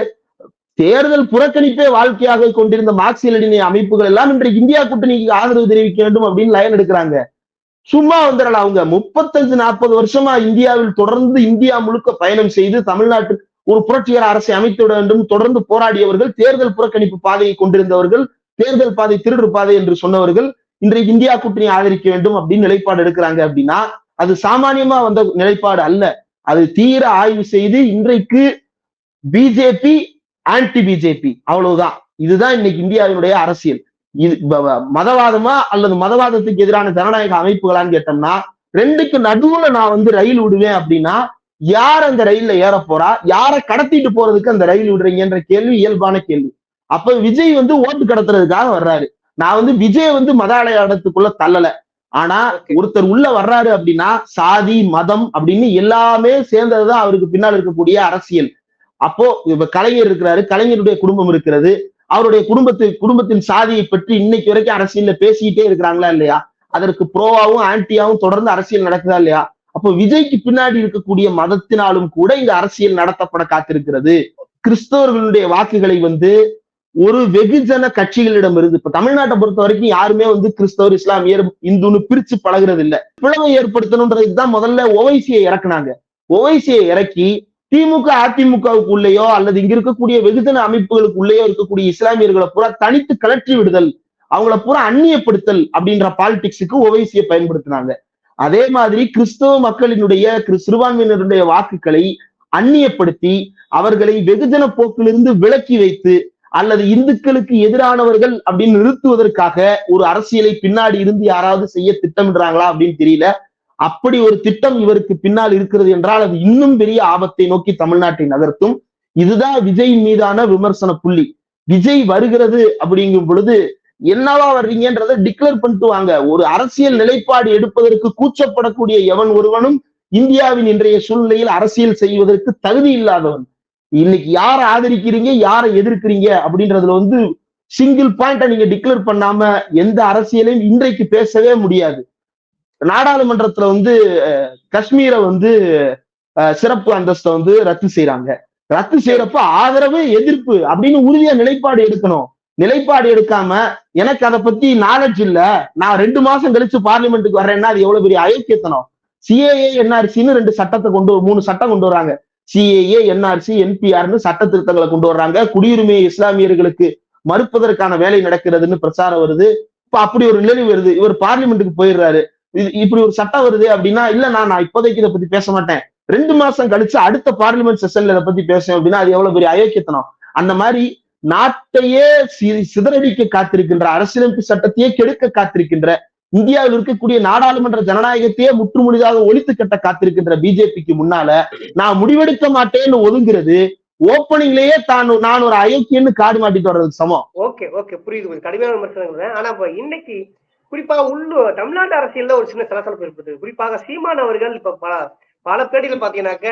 தேர்தல் புறக்கணிப்பே வாழ்க்கையாக கொண்டிருந்த மார்க்சிய லெனினிய அமைப்புகள் எல்லாம் இன்றைக்கு இந்தியா கூட்டணிக்கு ஆதரவு தெரிவிக்க வேண்டும் அப்படின்னு லைன் எடுக்கிறாங்க. சும்மா வந்துடலாம் அவங்க. முப்பத்தஞ்சு நாற்பது வருஷமா இந்தியாவில் தொடர்ந்து இந்தியா முழுக்க பயணம் செய்து தமிழ்நாட்டுக்கு ஒரு புரட்சிகர அரசை அமைத்து விட வேண்டும். தொடர்ந்து போராடியவர்கள் தேர்தல் புறக்கணிப்பு பாதையை கொண்டிருந்தவர்கள் தேர்தல் பாதை திருடு பாதை என்று சொன்னவர்கள் இன்றைக்கு இந்தியா கூட்டணி ஆதரிக்க வேண்டும் அப்படின்னு நிலைப்பாடு எடுக்கிறாங்க அப்படின்னா அது சாமானியமா வந்த நிலைப்பாடு அல்ல. அது தீர ஆய்வு செய்து இன்றைக்கு பிஜேபி ஆன்டி பிஜேபி அவ்வளவுதான். இதுதான் இன்னைக்கு இந்தியாவினுடைய அரசியல். இது மதவாதமா அல்லது மதவாதத்துக்கு எதிரான ஜனநாயக அமைப்புகளான்னு கேட்டோம்னா ரெண்டுக்கு நடுவுல நான் வந்து ரயில் விடுவேன் அப்படின்னா யார் அந்த ரயில்ல ஏற போறா? யாரை கடத்திட்டு போறதுக்கு அந்த ரயில் விடுறீங்கன்ற கேள்வி இயல்பான கேள்வி. அப்ப விஜய் வந்து ஓட்டு கடத்துறதுக்காக வர்றாரு. நான் வந்து விஜய் வந்து மத அடையாளத்துக்குள்ள தள்ளல. ஆனா ஒருத்தர் உள்ள வர்றாரு அப்படின்னா சாதி மதம் அப்படின்னு எல்லாமே சேர்ந்ததுதான் அவருக்கு பின்னால் இருக்கக்கூடிய அரசியல். அப்போ இப்ப கலைஞர் இருக்கிறாரு கலைஞருடைய குடும்பம் இருக்கிறது. அவருடைய குடும்பத்தை குடும்பத்தின் சாதியை பற்றி இன்னைக்கு வரைக்கும் அரசியல்ல பேசிக்கிட்டே இருக்கிறாங்களா இல்லையா? அதற்கு ப்ரோவாவும் ஆன்டியாவும் தொடர்ந்து அரசியல் நடக்குதா இல்லையா? அப்போ விஜய்க்கு பின்னாடி இருக்கக்கூடிய மதத்தினாலும் கூட இங்க அரசியல் நடத்தப்பட காத்திருக்கிறது. கிறிஸ்தவர்களுடைய வாக்குகளை வந்து ஒரு வெகுஜன கட்சிகளிடம் இருந்து இப்ப தமிழ்நாட்டை பொறுத்த வரைக்கும் யாருமே வந்து கிறிஸ்தவர் இஸ்லாமியர் இந்துன்னு பிரிச்சு பழகுறது இல்ல பிளவை ஏற்படுத்தணும்ன்றதுதான் தான் முதல்ல ஓவைசியை இறக்குனாங்க. ஓவைசியை இறக்கி திமுக அதிமுகவுக்குள்ளேயோ அல்லது இங்க இருக்கக்கூடிய வெகுஜன அமைப்புகளுக்குள்ளேயோ இருக்கக்கூடிய இஸ்லாமியர்களை பூரா தனித்து கலற்றி விடுதல் அவங்கள பூரா அந்நியப்படுத்தல் அப்படின்ற பாலிடிக்ஸுக்கு ஓவைசியை பயன்படுத்தினாங்க. அதே மாதிரி கிறிஸ்தவ மக்களினுடைய சிறுபான்மையினருடைய வாக்குகளை அந்நியப்படுத்தி அவர்களை வெகுஜன போக்கிலிருந்து விலக்கி வைத்து அல்லது இந்துக்களுக்கு எதிரானவர்கள் அப்படின்னு நிறுத்துவதற்காக ஒரு அரசியலை பின்னாடி இருந்து யாராவது செய்ய திட்டமிடுறாங்களா அப்படின்னு தெரியல. அப்படி ஒரு திட்டம் இவருக்கு பின்னால் இருக்கிறது என்றால் அது இன்னும் பெரிய ஆபத்தை நோக்கி தமிழ்நாட்டை நகர்த்தும். இதுதான் விஜய் மீதான விமர்சன புள்ளி. விஜய் வருகிறது அப்படிங்கும் பொழுது என்னவா வர்றீங்கன்றதை டிக்ளேர் பண்ணிட்டு வாங்க. ஒரு அரசியல் நிலைப்பாடு எடுப்பதற்கு கூச்சப்படக்கூடிய எவன் ஒருவனும் இந்தியாவின் இன்றைய சூழ்நிலையில் அரசியல் செய்வதற்கு தகுதி இல்லாதவன். இன்னைக்கு யாரை ஆதரிக்கிறீங்க யாரை எதிர்க்கிறீங்க அப்படின்றதுல வந்து சிங்கிள் பாயிண்ட நீங்க டிக்ளேர் பண்ணாம எந்த அரசியலையும் இன்றைக்கு பேசவே முடியாது. நாடாளுமன்றத்துல வந்து காஷ்மீரை வந்து சிறப்பு அந்தஸ்தை வந்து ரத்து செய்யறாங்க ரத்து செய்யறப்ப ஆதரவு எதிர்ப்பு அப்படின்னு உறுதியா நிலைப்பாடு எடுக்கணும். நிலைப்பாடு எடுக்காம எனக்கு அதை பத்தி நாலேஜ் இல்ல. நான் ரெண்டு மாசம் கழிச்சு பார்லிமெண்ட்டுக்கு வர்றேன்னா அது எவ்வளவு பெரிய அயோக்கியத்தனம்? சிஏஏ என்ஆர்சின்னு ரெண்டு சட்டத்தை கொண்டு மூணு சட்டம் கொண்டு வராங்க சிஏஏ என்ஆர்சி என்பிஆர்னு சட்ட திருத்தங்களை கொண்டு வர்றாங்க. குடியுரிமை இஸ்லாமியர்களுக்கு மறுப்பதற்கான வேலை நடக்கிறதுன்னு பிரச்சாரம் வருது. இப்ப அப்படி ஒரு நிலை வருது. இவர் பார்லிமெண்ட்டுக்கு போயிடுறாரு. இது- இப்படி ஒரு சட்டம் வருது அப்படின்னா இல்ல நான் நான் இப்போதைக்கு இதை பத்தி பேச மாட்டேன். ரெண்டு மாசம் கழிச்சு அடுத்த பார்லிமெண்ட் செஷன்ல இதை பத்தி பேசுவேன் அப்படின்னா அது எவ்வளவு பெரிய அயோக்கியத்தனம்? அந்த மாதிரி நாட்டையே சிதறடிக்க காத்திருக்கின்ற அரசியலமைப்பு சட்டத்தையே கெடுக்க காத்திருக்கின்ற இந்தியாவில் இருக்கக்கூடிய நாடாளுமன்ற ஜனநாயகத்தையே முற்றுமுழுதாக ஒழித்து கட்ட காத்திருக்கின்ற பிஜேபிக்கு முன்னால நான் முடிவெடுக்க மாட்டேன்னு ஒதுங்கிறது ஓப்பனிங்லயே தான் நான் ஒரு அயோக்கியன்னு காடு மாட்டிட்டு வர்றதுக்கு சமம். ஓகே ஓகே புரியுது. கொஞ்சம் கடுமையான விமர்சனங்கள் ஆனா இப்ப இன்னைக்கு குறிப்பா உள்ளூர் தமிழ்நாட்டு அரசியல்ல ஒரு சின்ன சலசலப்பு இருக்குது குறிப்பாக சீமான் அவர்கள் இப்ப பல பல பேடிகள் பாத்தீங்கன்னாக்க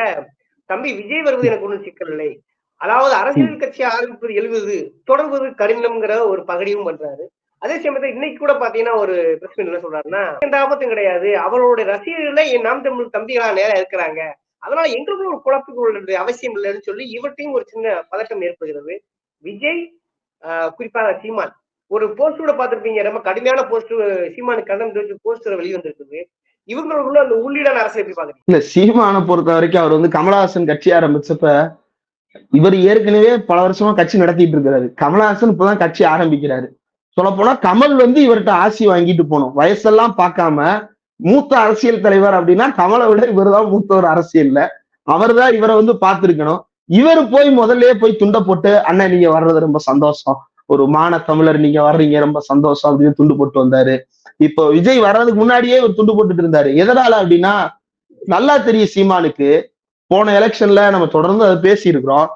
தம்பி விஜய் வருவது எனக்கு ஒன்றும் சிக்கல் இல்லை. அதாவது அரசியல் கட்சி ஆரம்பிப்பது எழுவது தொடர்வது கடினம்ங்கிற ஒரு பகடியும் பண்றாரு. அதே சமயத்துல இன்னைக்கு கூட பாத்தீங்கன்னா ஒரு பிரஸ் என்ன சொல்றாருன்னா எந்த ஆபத்தும் கிடையாது. அவர்களுடைய ரசிகர்களே என் நாம் தமிழ் தம்பிகளா நேரம் இருக்கிறாங்க. அதனால எங்களுக்கும் ஒரு கொள்வது அவசியம் இல்லைன்னு சொல்லி இவற்றையும் ஒரு சின்ன பதட்டம் ஏற்படுகிறது. விஜய் ஆஹ் குறிப்பாக சீமான். ஒரு போஸ்ட் கூட பார்த்திருப்பீங்க ரொம்ப கடுமையான போஸ்ட் சீமானுக்கு கண்டனம் தெரிவிச்சு போஸ்டர் வெளிவந்திருக்குது. இவங்களுக்குள்ள அந்த உள்ளீடான அரசியல் எப்படி பாக்குறீங்க? இல்ல சீமானை பொறுத்த வரைக்கும் அவர் வந்து கமலஹாசன் கட்சி ஆரம்பிச்சப்ப இவர் ஏற்கனவே பல வருஷமா கட்சி நடத்திட்டு இருக்கிறாரு. கமலஹாசன் இப்பதான் கட்சி ஆரம்பிக்கிறாரு. சொல்ல போனா கமல் வந்து இவர்கிட்ட ஆசி வாங்கிட்டு போனோம். வயசெல்லாம் பார்க்காம மூத்த அரசியல் தலைவர் அப்படின்னா கமலை விட இவர் தான் மூத்த ஒரு அரசியல்ல. அவர் தான் இவரை வந்து பார்த்திருக்கணும். இவர் போய் முதல்ல போய் துண்டை போட்டு அண்ணன் நீங்க வர்றது ரொம்ப சந்தோஷம். ஒரு மான தமிழர் நீங்க வர்றீங்க ரொம்ப சந்தோஷம். அப்படின்னு துண்டு போட்டு வந்தாரு. இப்போ விஜய் வர்றதுக்கு முன்னாடியே ஒரு துண்டு போட்டுட்டு இருந்தாரு. எதனால அப்படின்னா நல்லா தெரியும் சீமானுக்கு. போன எலெக்ஷன்ல நம்ம தொடர்ந்து அதை பேசி இருக்கிறோம்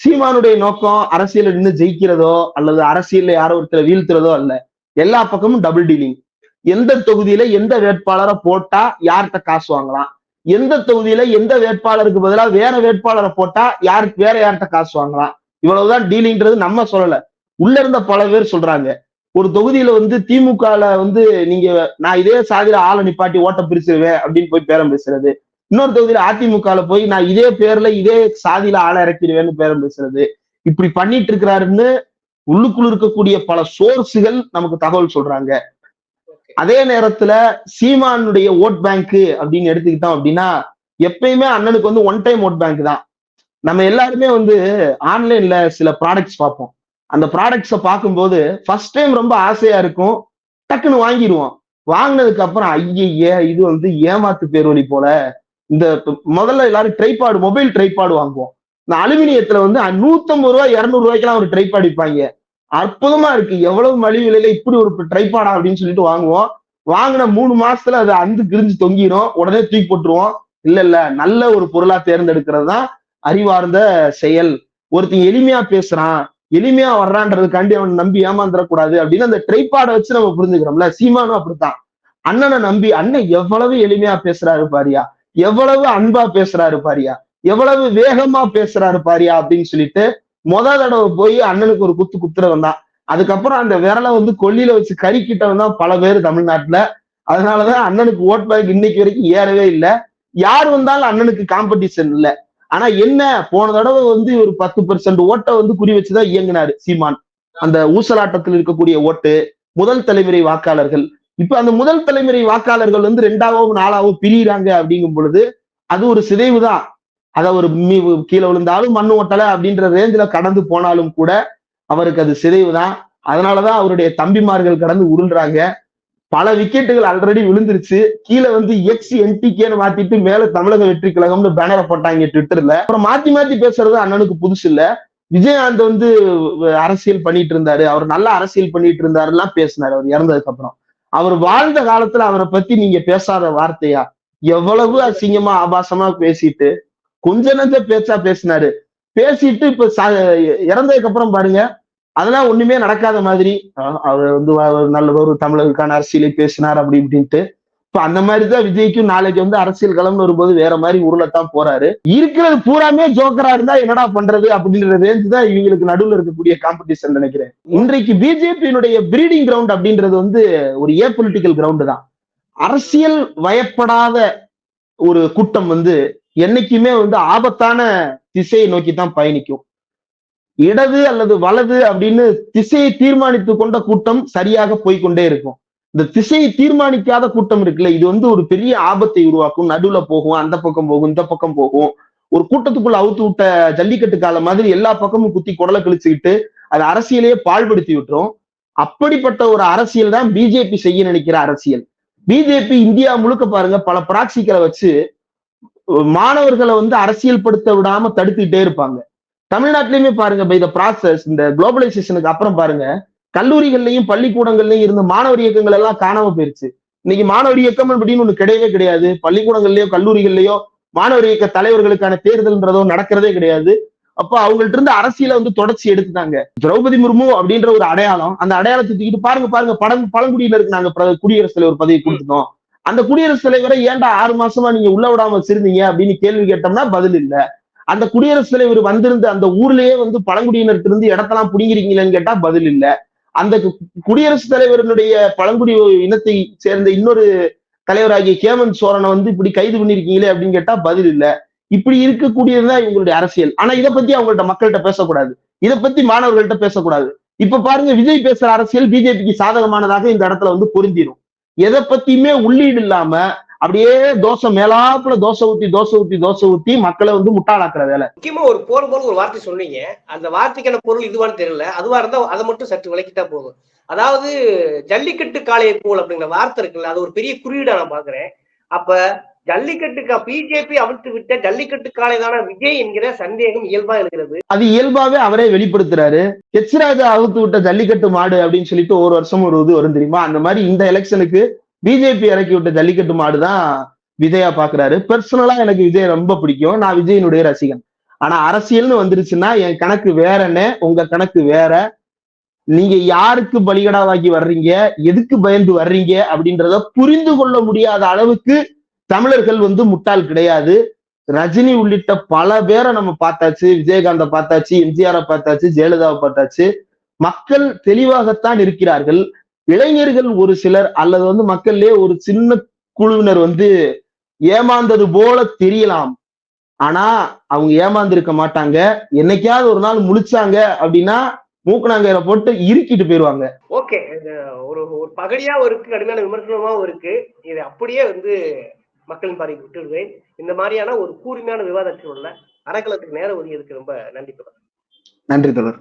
சீமானுடைய நோக்கம் அரசியல் நின்று ஜெயிக்கிறதோ அல்லது அரசியல்ல யாரோ ஒருத்தரை வீழ்த்துறதோ அல்ல. எல்லா பக்கமும் டபுள் டீலிங் எந்த தொகுதியில எந்த வேட்பாளரை போட்டா யார்கிட்ட காசு வாங்கலாம்? எந்த தொகுதியில எந்த வேட்பாளருக்கு பதிலா வேற வேட்பாளரை போட்டா யாருக்கு வேற யார்கிட்ட காசு வாங்கலாம்? இவ்வளவுதான் டீலிங்ன்றது நம்ம சொல்லல. உள்ள இருந்த பல பேர் சொல்றாங்க. ஒரு தொகுதியில வந்து திமுகல வந்து நீங்க நான் இதே சாதியில ஆளை நிப்பாட்டி ஓட்ட பிரிச்சிருவேன் அப்படின்னு போய் பேரம் பேசுறது. இன்னொரு தொகுதியில அதிமுகல போய் நான் இதே பேர்ல இதே சாதியில ஆளை இறக்கிடுவேன்னு பேரம் பேசுறது. இப்படி பண்ணிட்டு இருக்கிறாருன்னு உள்ளுக்குள்ள இருக்கக்கூடிய பல சோர்ஸுகள் நமக்கு தகவல் சொல்றாங்க. அதே நேரத்துல சீமானுடைய ஓட் பேங்க் அப்படின்னு எடுத்துக்கிட்டோம் அப்படின்னா எப்பயுமே அண்ணனுக்கு வந்து ஒன் டைம் ஓட் பேங்க் தான். நம்ம எல்லாருமே வந்து ஆன்லைன்ல சில ப்ராடக்ட்ஸ் பார்ப்போம். அந்த ப்ராடக்ட்ஸை பார்க்கும்போது ஃபர்ஸ்ட் டைம் ரொம்ப ஆசையா இருக்கும். டக்குன்னு வாங்கிடுவோம். வாங்கினதுக்கு அப்புறம் ஐயய்ய இது வந்து ஏமாத்து பேர்வழி போல இந்த முதல்ல எல்லாரும் ட்ரைபாடு மொபைல் ட்ரைபாடு வாங்குவோம். இந்த அலுமினியத்துல வந்து நூத்தம்பது ரூபாய் இரநூறு ரூபாய்க்கெல்லாம் ஒரு ட்ரைபாடு விற்பாங்க. அற்புதமா இருக்கு. எவ்வளவு மலிவு விலையில இப்படி ஒரு ட்ரைபாடா அப்படின்னு சொல்லிட்டு வாங்குவோம். வாங்கின மூணு மாசத்துல அது அந்து கிழிஞ்சு தொங்கிரும். உடனே தூக்கி போட்டுருவோம். இல்ல இல்ல. நல்ல ஒரு பொருளா தேர்ந்தெடுக்கிறது தான் அறிவார்ந்த செயல். ஒருத்தன் எளிமையா பேசுறான். எளிமையா வர்றான்றதுக்காண்டி அவன் நம்பி ஏமாந்துடக்கூடாது அப்படின்னு அந்த ட்ரைபாடை வச்சு நம்ம புரிஞ்சுக்கிறோம்ல. சீமானும் அப்படித்தான். அண்ணனை நம்பி அண்ணன் எவ்வளவு எளிமையா பேசுறாரு பாரியா? எவ்வளவு அன்பா பேசுறாரு பாரியா? எவ்வளவு வேகமா பேசுறாரு பாரியா அப்படின்னு சொல்லிட்டு முத தடவை போய் அண்ணனுக்கு ஒரு குத்து குத்துறவன் தான். அதுக்கப்புறம் அந்த விரலை வந்து கொல்லியில வச்சு கறிக்கிட்டவன் தான் பல பேர் தமிழ்நாட்டுல. அதனாலதான் அண்ணனுக்கு ஓட் பேங்க் இன்னைக்கு வரைக்கும் ஏறவே இல்லை. யார் வந்தாலும் அண்ணனுக்கு காம்படிஷன் இல்ல. ஆனா என்ன போன தடவை வந்து ஒரு பத்து பெர்சன்ட் ஓட்டை வந்து குறி வச்சுதான் இயங்கினாரு சீமான். அந்த ஊசலாட்டத்தில் இருக்கக்கூடிய ஓட்டு முதல் தலைமுறை வாக்காளர்கள் இப்ப அந்த முதல் தலைமுறை வாக்காளர்கள் வந்து ரெண்டாவோ நாலாவோ பிரியிறாங்க அப்படிங்கும் பொழுது அது ஒரு சிதைவு தான் அத ஒரு கீழே விழுந்தாலும் மண் ஓட்டலை அப்படின்ற ரேஞ்சில் கடந்து போனாலும் கூட அவருக்கு அது சிதைவு தான் அதனாலதான் அவருடைய தம்பிமார்கள் கடந்து உருள்றாங்க. பல விக்கெட்டுகள் ஆல்ரெடி விழுந்துருச்சு. கீழே வந்து எக்ஸ் என்டிகேன்னு மாத்திட்டு மேல தமிழக வெற்றி கழகம்னு பேனரை போட்டாங்க ட்விட்டர்ல அப்புறம் மாத்தி மாத்தி பேசுறது அண்ணனுக்கு புதுசு இல்ல. விஜயகாந்த் வந்து அரசியல் பண்ணிட்டு இருந்தாரு. அவர் நல்லா அரசியல் பண்ணிட்டு இருந்தாருலாம் பேசினாரு. அவர் இறந்ததுக்கு அப்புறம். அவர் வாழ்ந்த காலத்துல அவரை பத்தி நீங்க பேசாத வார்த்தையா? எவ்வளவு அசிங்கமா ஆபாசமா பேசிட்டு கொஞ்ச நஞ்ச பேச்சா பேசினாரு. பேசிட்டு இப்ப இறந்ததுக்கு அப்புறம் பாருங்க அதெல்லாம் ஒண்ணுமே நடக்காத மாதிரி அவர் வந்து ஒரு நல்ல ஒரு தமிழருக்கான அரசியலை பேசினார் அப்படி இப்படின்ட்டு. இப்ப அந்த மாதிரிதான் விஜய்க்கும் நாளைக்கு வந்து அரசியல் களம்னு வரும்போது வேற மாதிரி உருளத்தான் போறாரு. இருக்கிறது பூராமே ஜோக்கரா இருந்தா என்னடா பண்றது அப்படின்ற ரேஞ்ச் தான் இவங்களுக்கு நடுவுல இருக்கக்கூடிய காம்படிஷன் நினைக்கிறேன். இன்றைக்கு பிஜேபியினுடைய பிரீடிங் கிரவுண்ட் அப்படின்றது வந்து ஒரு ஏ பொலிட்டிக்கல் கிரவுண்டு தான். அரசியல் வயப்படாத ஒரு கூட்டம் வந்து என்னைக்குமே வந்து ஆபத்தான திசையை நோக்கி தான் பயணிக்கும். இடது அல்லது வலது அப்படின்னு திசையை தீர்மானித்து கொண்ட கூட்டம் சரியாக போய்க்கொண்டே இருக்கும். இந்த திசையை தீர்மானிக்காத கூட்டம் இருக்குல்ல இது வந்து ஒரு பெரிய ஆபத்தை உருவாக்கும். நடுவுல போகும் அந்த பக்கம் போகும் இந்த பக்கம் போகும். ஒரு கூட்டத்துக்குள்ள அவுத்து விட்ட ஜல்லிக்கட்டு கால மாதிரி எல்லா பக்கமும் குத்தி குடலை கிழிச்சுக்கிட்டு அது அரசியலையே பாழ்படுத்தி விட்டுரும். அப்படிப்பட்ட ஒரு அரசியல் தான் பிஜேபி செய்ய நினைக்கிற அரசியல். பிஜேபி இந்தியா முழுக்க பாருங்க பல பிராக்சிகளை வச்சு மாணவர்களை வந்து அரசியல் படுத்த விடாம தடுத்துக்கிட்டே இருப்பாங்க. தமிழ்நாட்டிலயுமே பாருங்க பை த ப்ராசஸ் இந்த குளோபலைசேஷனுக்கு அப்புறம் பாருங்க கல்லூரிகள்லயும் பள்ளிக்கூடங்கள்லயும் இருந்த மாணவர் இயக்கங்கள் எல்லாம் காணாம போயிருச்சு. இன்னைக்கு மாணவர் இயக்கம் அப்படின்னு ஒண்ணு கிடையவே கிடையாது. பள்ளிக்கூடங்கள்லயோ கல்லூரிகள்லயோ மாணவர் இயக்க தலைவர்களுக்கான தேர்தல்ன்றதோ நடக்கிறதே கிடையாது. அப்போ அவங்கள்ட்ட இருந்து அரசியல வந்து தொடர்ச்சி எடுத்துட்டாங்க. திரௌபதி முர்மு அப்படின்ற ஒரு அடையாளம் அந்த அடையாளத்தை தூக்கிட்டு பாருங்க பாருங்க படம் பழங்குடியினருக்கு நாங்க குடியரசுத் தலைவர் பதவி கொடுத்துட்டோம். அந்த குடியரசுத் தலைவரை ஏன்டா ஆறு மாசமா நீங்க உள்ள விடாம வச்சிருந்தீங்க அப்படின்னு கேள்வி கேட்டோம்னா பதில் இல்ல. அந்த குடியரசுத் தலைவர் வந்திருந்த அந்த ஊர்லயே வந்து பழங்குடியினருக்கு இருந்து இடத்தெல்லாம் புடிங்கிறீங்களேன்னு கேட்டா பதில் இல்ல. அந்த கு- குடியரசுத் தலைவரினுடைய பழங்குடி இனத்தை சேர்ந்த இன்னொரு தலைவராகிய கேமந்த் சோரனை வந்து இப்படி கைது பண்ணிருக்கீங்களே அப்படின்னு கேட்டா பதில் இல்ல. இப்படி இருக்கக்கூடியதுதான் இவங்களுடைய அரசியல். ஆனா இதை பத்தி அவங்கள்ட்ட மக்கள்கிட்ட பேசக்கூடாது. இதை பத்தி மாணவர்கள்ட்ட பேசக்கூடாது. இப்ப பாருங்க விஜய் பேசுற அரசியல் பிஜேபிக்கு சாதகமானதாக இந்த இடத்துல வந்து பொருந்திடும் எதை பத்தியுமே உள்ளீடு இல்லாம அப்படியே தோசை மேலாப்புல தோசை ஊத்தி தோசை ஊத்தி தோசை ஊத்தி மக்களை வந்து முட்டாளாக்குற வேலை. முக்கியமா ஒரு போற போல ஒரு வார்த்தை சொன்னீங்க. அந்த வார்த்தைக்கான பொருள் இதுவான்னு தெரியல. அதுவா இருந்தா அதை மட்டும் சற்று விளக்கிட்டா போதும். அதாவது ஜல்லிக்கட்டு காளையை போல் அப்படிங்கிற வார்த்தை இருக்குல்ல அது ஒரு பெரிய குறியீடா நான் பாக்குறேன் அப்ப ஜல்லிக்கட்டுக்கு பிஜேபி அவிழ்த்து விட்ட ஜல்லிக்கட்டு காளை தான விஜய் என்கிற சந்தேகம் இயல்பா இருக்கிறது. அது இயல்பாவே அவரே வெளிப்படுத்துறாரு. எச் ராஜா அவுத்து விட்ட ஜல்லிக்கட்டு மாடு அப்படின்னு சொல்லிட்டு ஒரு வருஷம் ஒரு இது வரும் தெரியுமா? அந்த மாதிரி இந்த எலெக்ஷனுக்கு பிஜேபி இறக்கி விட்ட ஜல்லிக்கட்டு மாடுதான் விஜயா பாக்குறாரு. பர்சனலா எனக்கு விஜய் ரொம்ப பிடிக்கும். நான் விஜயனுடைய ரசிகன். ஆனா அரசியல்னு வந்துருச்சுன்னா என் கணக்கு வேறன்னு உங்க கணக்கு வேற. நீங்க யாருக்கு பலிகடாவாக்கி வர்றீங்க? எதுக்கு பயந்து வர்றீங்க? அப்படின்றத புரிந்து கொள்ள முடியாத அளவுக்கு தமிழர்கள் வந்து முட்டாள் கிடையாது. ரஜினி உள்ளிட்ட பல பேரை நம்ம பார்த்தாச்சு. விஜயகாந்த பார்த்தாச்சு. எம்ஜிஆரை பார்த்தாச்சு. ஜெயலலிதாவை பார்த்தாச்சு. மக்கள் தெளிவாகத்தான் இருக்கிறார்கள். இளைஞர்கள் ஒரு சிலர் அல்லது வந்து மக்கள்லயே ஒரு சின்ன குழுவினர் வந்து ஏமாந்தது போல தெரியலாம். ஆனா அவங்க ஏமாந்திருக்க மாட்டாங்க. என்னைக்காவது ஒரு நாள் முழிச்சாங்க அப்படின்னா மூக்கணாங்கயிற போட்டு இறுக்கிட்டு போயிருவாங்க. ஓகே ஒரு ஒரு பகடியாவும் இருக்கு கடுமையான விமர்சனமாவும் இருக்கு இதை அப்படியே வந்து மக்களின் பார்வைக்கு விட்டுடுவேன். இந்த மாதிரியான ஒரு கூர்மையான விவாதத்தில் உள்ள அறக்கலத்துக்கு நேரம் ஒதுங்கியதுக்கு ரொம்ப நன்றி தொடர் நன்றி தொடர்